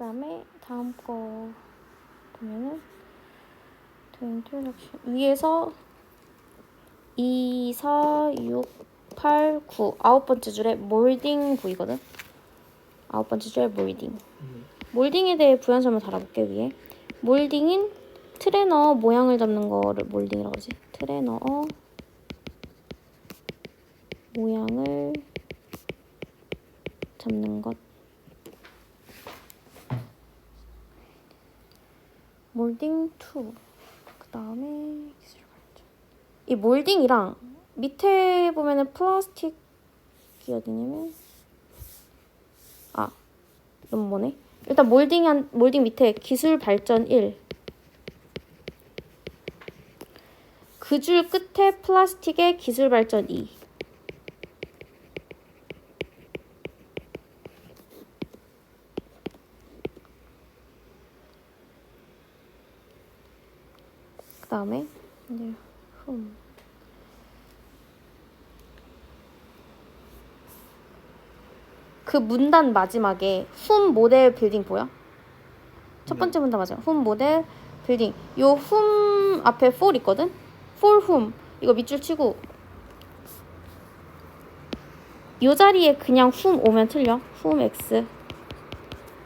그 다음에 다음 거 보면은 introduction 위에서 2, 4, 6, 8, 9 아홉 번째 줄에 몰딩 보이거든. 아홉 번째 줄에 몰딩. 음. 몰딩에 대해 부연 설명 달아볼게 위에. 몰딩인 트레너 모양을 잡는 거를 몰딩이라고 하지. 트레너 모양을 잡는 것. 몰딩 2. 그 다음에 기술 발전. 이 몰딩이랑 밑에 보면은 플라스틱이 어디냐면 아 너무 뭐네. 일단 몰딩 한 몰딩 밑에 기술 발전 1. 그 줄 끝에 플라스틱의 기술 발전 2. 다음에 이제 흠. 그 문단 마지막에 훔 모델 빌딩 보여? 첫 번째 문단 맞아요. 훔 모델 빌딩. 요 훔 앞에 for 있거든? for whom. 이거 밑줄 치고 요 자리에 그냥 whom 오면 틀려. whom x.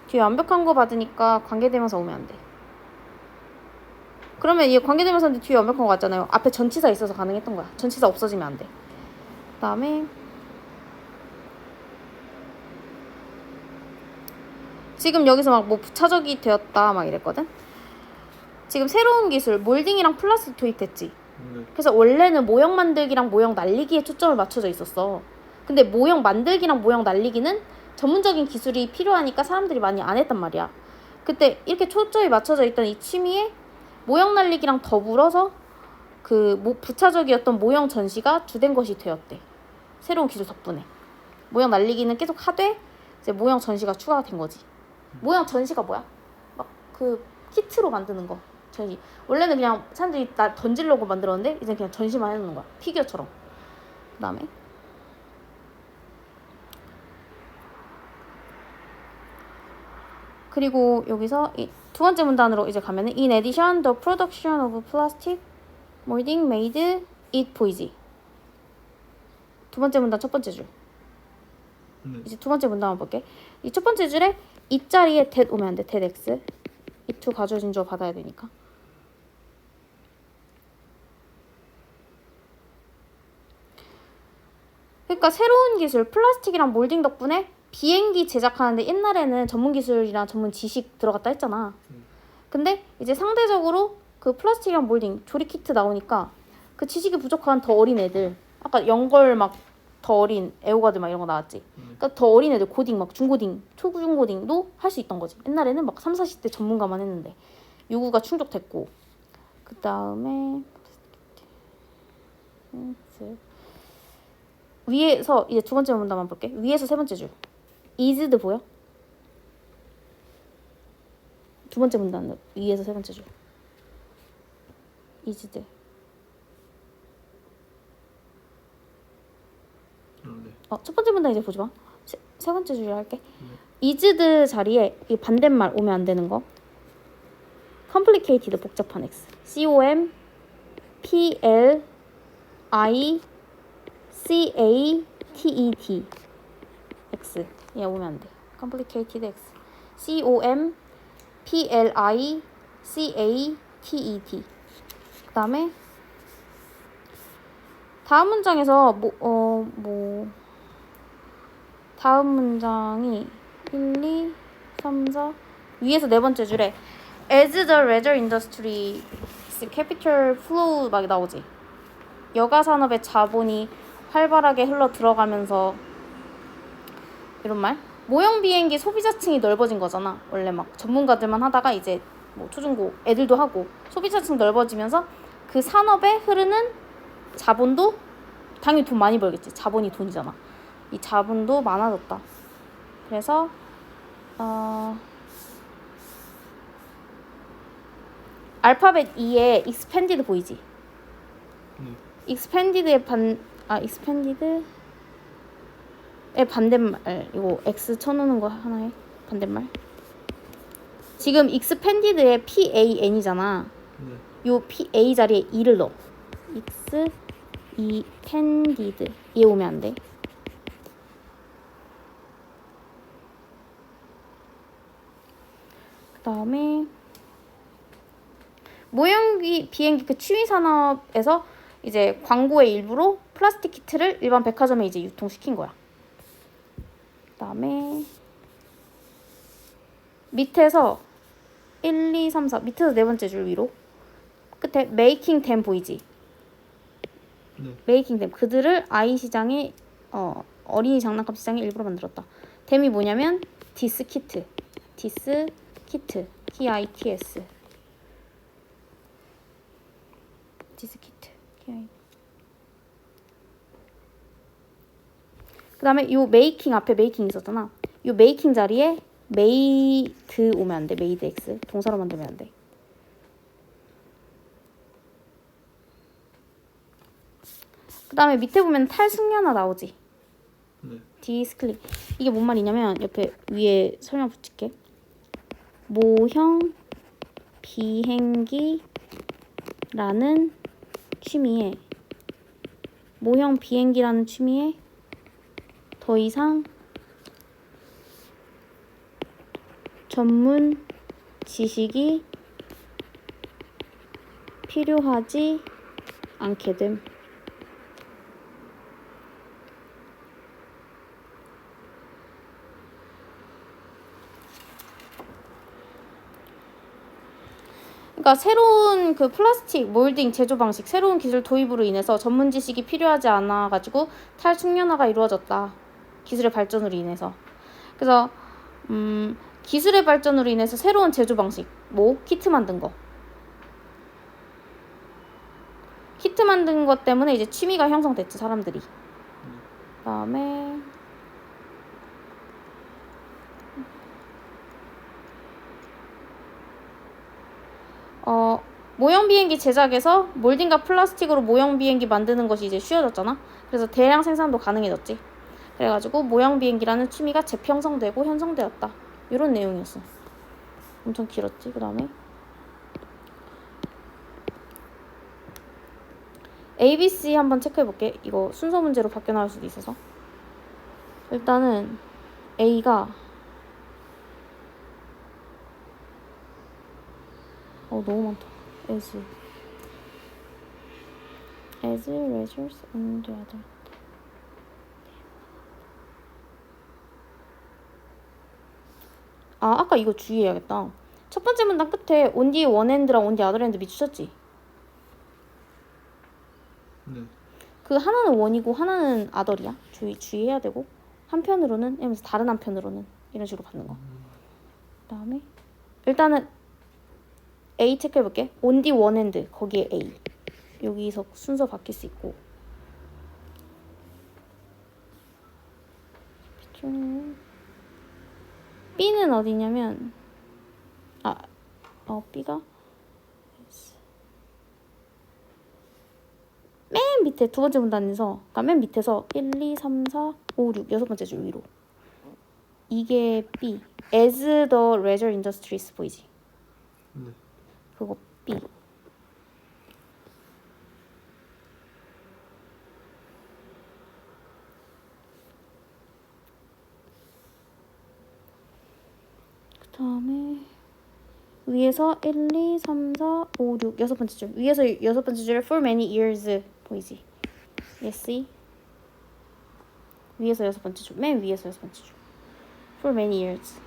뒤에 완벽한 거 받으니까 관계대명사 오면 안 돼. 그러면 이 관계대명사인데 뒤에 완벽한 거 같잖아요. 앞에 전치사 있어서 가능했던 거야. 전치사 없어지면 안 돼. 그 다음에 지금 여기서 막 뭐 부차적이 되었다 막 이랬거든. 지금 새로운 기술 몰딩이랑 플라스틱 도입됐지. 네. 그래서 원래는 모형 만들기랑 모형 날리기에 초점을 맞춰져 있었어. 근데 모형 만들기랑 모형 날리기는 전문적인 기술이 필요하니까 사람들이 많이 안 했단 말이야. 그때 이렇게 초점이 맞춰져 있던 이 취미에 모형 날리기랑 더불어서 그 모- 부차적이었던 모형 전시가 주된 것이 되었대. 새로운 기술 덕분에. 모형 날리기는 계속 하되 이제 모형 전시가 추가가 된 거지. 모형 전시가 뭐야? 막 그 키트로 만드는 거. 전시. 원래는 그냥 사람들이 나 던지려고 만들었는데 이제 그냥 전시만 해놓는 거야. 피규어처럼. 그 다음에 그리고 여기서 이 두 번째 문단으로 이제 가면은 In addition, the production of plastic molding made it 보이지? 두 번째 문단 첫 번째 줄. 네. 이제 두 번째 문단만 볼게. 이 첫 번째 줄에 이 자리에 that 오면 안 돼. that x. 이투 가져진 줄 받아야 되니까. 그러니까 새로운 기술, 플라스틱이랑 몰딩 덕분에 비행기 제작하는데 옛날에는 전문 기술이랑 전문 지식 들어갔다 했잖아. 음. 근데 이제 상대적으로 그 플라스틱이랑 몰딩 조립 키트 나오니까 그 지식이 부족한 더 어린 애들, 아까 연걸 막 더 어린 애호가들 막 이런 거 나왔지. 음. 그러니까 더 어린 애들 고딩 막 중고딩, 초중고딩도 할 수 있던 거지. 옛날에는 막 3, 40대 전문가만 했는데 요구가 충족됐고 그 다음에 위에서 이제 두 번째 문단만 볼게. 위에서 세 번째 줄. Is드 보여? 두 번째 문단 위에서 세 번째 줄. is드. 아, 네. 어, 첫 번째 문단 이제 보지 마. 세, 세 번째 줄이라 할게. is드 자리에 이 반대말 오면 안 되는 거. complicated 복잡한 x. c o m p l i c a t e t x. 얘 오면 안 돼. complicated x. c o m p l i c a t e t. 그다음에 다음 문장에서 뭐 어 뭐 다음 문장이 1, 2, 3, 4 위에서 네 번째 줄에 As the leisure industry capital flow 막 나오지. 여가 산업의 자본이 활발하게 흘러 들어가면서 이런 말? 모형 비행기 소비자층이 넓어진 거잖아. 원래 막 전문가들만 하다가 이제 뭐 초중고 애들도 하고 소비자층 넓어지면서 그 산업에 흐르는 자본도 당연히 돈 많이 벌겠지. 자본이 돈이잖아. 이 자본도 많아졌다. 그래서 어 알파벳 2에 expanded 보이지? 네. expanded의 반, 아, expanded 의 반대말. 이거 x 쳐놓는 거 하나에 반대말. 지금 expanded의 PAN이잖아. 네. 요 P, A 자리에 2를 넣어. expanded. 얘 오면 안 돼. 그 다음에 모형비 비행기 그 취미 산업에서 이제 광고의 일부로 플라스틱 키트를 일반 백화점에 이제 유통시킨 거야. 그다음에 밑에서 1, 2, 3, 4 밑에서 네 번째 줄 위로. 끝에 메이킹 댐 보이지? 네. 메이킹 댐 그들을 아이 시장의 어, 어린이 장난감 시장에 일부러 만들었다. 댐이 뭐냐면 디스 키트, 디스 키트, T I 디스 키트, 그 다음에 요 메이킹 앞에 메이킹 있었잖아. 요 메이킹 자리에 메이드 오면 안 돼. 메이드 X 동사로 만들면 안 돼. 그 다음에 밑에 보면 탈승연화 나오지. 네. 디스클리 이게 뭔 말이냐면 옆에 위에 설명 붙일게 모형 비행기라는 취미에 모형 비행기라는 취미에 더 이상 전문 지식이 필요하지 않게 됨. 그러니까 새로운 그 플라스틱 몰딩 제조 방식, 새로운 기술 도입으로 인해서 전문 지식이 필요하지 않아 가지고 탈숙련화가 이루어졌다. 기술의 발전으로 인해서. 그래서 음, 기술의 발전으로 인해서 새로운 제조 방식, 뭐 키트 만든 거. 키트 만든 것 때문에 이제 취미가 형성됐지 사람들이. 그다음에 어, 모형 비행기 제작에서 몰딩과 플라스틱으로 모형 비행기 만드는 것이 이제 쉬워졌잖아. 그래서 대량 생산도 가능해졌지. 그래가지고 모형 비행기라는 취미가 재평성되고 형성되었다. 이런 내용이었어. 엄청 길었지. 그 다음에 ABC 한번 체크해 볼게. 이거 순서 문제로 바뀌어 나올 수도 있어서. 일단은 A가 어 너무 많다. as as leisures on the other. 아 아까 이거 주의해야겠다. 첫 번째 문단 끝에 on the other hand 미주셨지? 네. 그 하나는 원이고 하나는 아덜이야. 주의 주의해야 되고 한편으로는 이러면서 다른 한편으로는 이런 식으로 받는 거. 그다음에 일단은 A 체크해 볼게. one hand 거기에 A. 여기서 순서 바뀔 수 있고. B는 어디냐면 아, 어 B가 맨 밑에 두 번째 문단에서 그러니까 맨 밑에서 1, 2, 3, 4, 5, 6 여섯 번째 줄 위로 이게 B as the leisure industries 보이지? 네. 그거 B 그 다음에 위에서 1, 2, 3, 4, 5, 6 여섯 번째 줄. 위에서 여섯 번째 줄에 for many years 보이지? Yes, see? 위에서 여섯 번째 줄, 맨 위에서 여섯 번째 줄. For many years.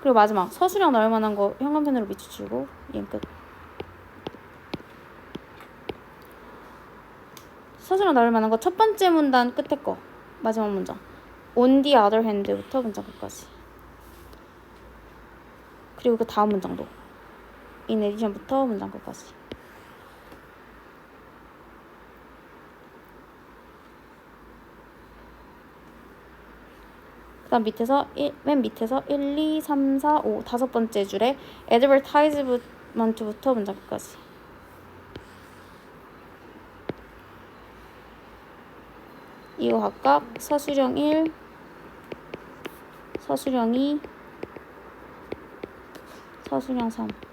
그리고 마지막. 서술형 넣을 만한 거 현관펜으로 밑줄치고 얘는 끝. 서술형 넣을 만한 거 첫 번째 문단 끝에 거 마지막 문장. On the other hand부터 문장 끝까지. 그리고 그 다음 문장도. In addition부터 문장 끝까지. 그 다음 밑에서 일, 맨 밑에서 1, 2, 3, 4, 5 다섯 번째 줄에 advertisement부터 문장 끝까지 이거 합각 서술형 1, 서술형 2, 서술형 3.